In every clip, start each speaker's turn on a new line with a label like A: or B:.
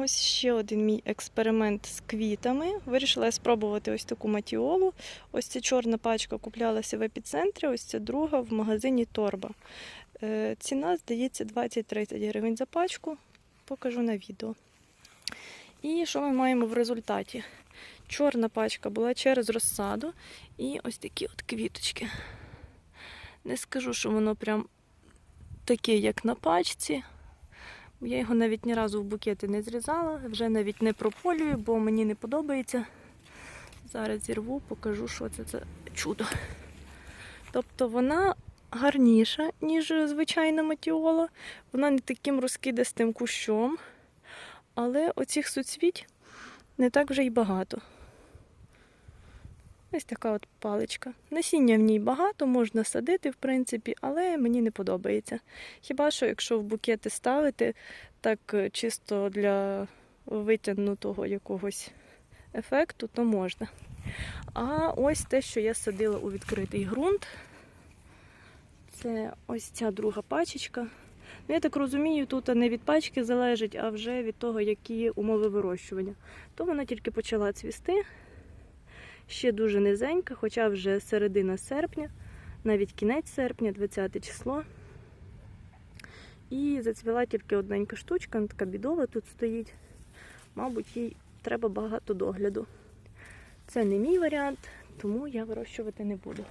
A: Ось ще один мій експеримент з квітами. Вирішила я спробувати ось таку матіолу. Ось ця чорна пачка куплялася в епіцентрі, ось ця друга в магазині Торба. Е, Ціна, здається, 20-30 гривень за пачку. Покажу на відео. І що ми маємо в результаті? Чорна пачка була через розсаду і ось такі от квіточки. Не скажу, що воно прям таке, як на пачці. Я його навіть ні разу в букети не зрізала, вже навіть не прополюю, бо мені не подобається. Зараз зірву, покажу, що це за чудо. Тобто вона гарніша, ніж звичайна матіола. Вона не таким розкидастим кущом, але оцих суцвіть не так вже й багато. Ось така от паличка. Насіння в ній багато, можна садити, в принципі, але мені не подобається. Хіба що, якщо в букети ставити, так е, чисто для витягнутого якогось ефекту, то можна. А ось те, що я садила у відкритий ґрунт, це ось ця друга пачечка. Ну, я так розумію, тут не від пачки залежить, а вже від того, які умови вирощування. То вона тільки почала цвісти. Ще дуже низенька, хоча вже середина серпня, навіть кінець серпня, 20 число. І зацвіла тільки одненька штучка, така бідова тут стоїть. Мабуть, їй треба багато догляду. Це не мій варіант, тому я вирощувати не буду.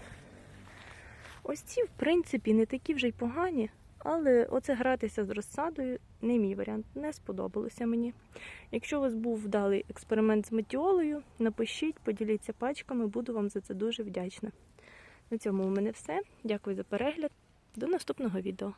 A: Ось ці, в принципі, не такі вже й погані, але оце гратися з розсадою не мій варіант, не сподобалося мені. Якщо у вас був вдалий експеримент з метіолою, напишіть, поділіться пачками, буду вам за це дуже вдячна. На цьому у мене все. Дякую за перегляд. До наступного відео.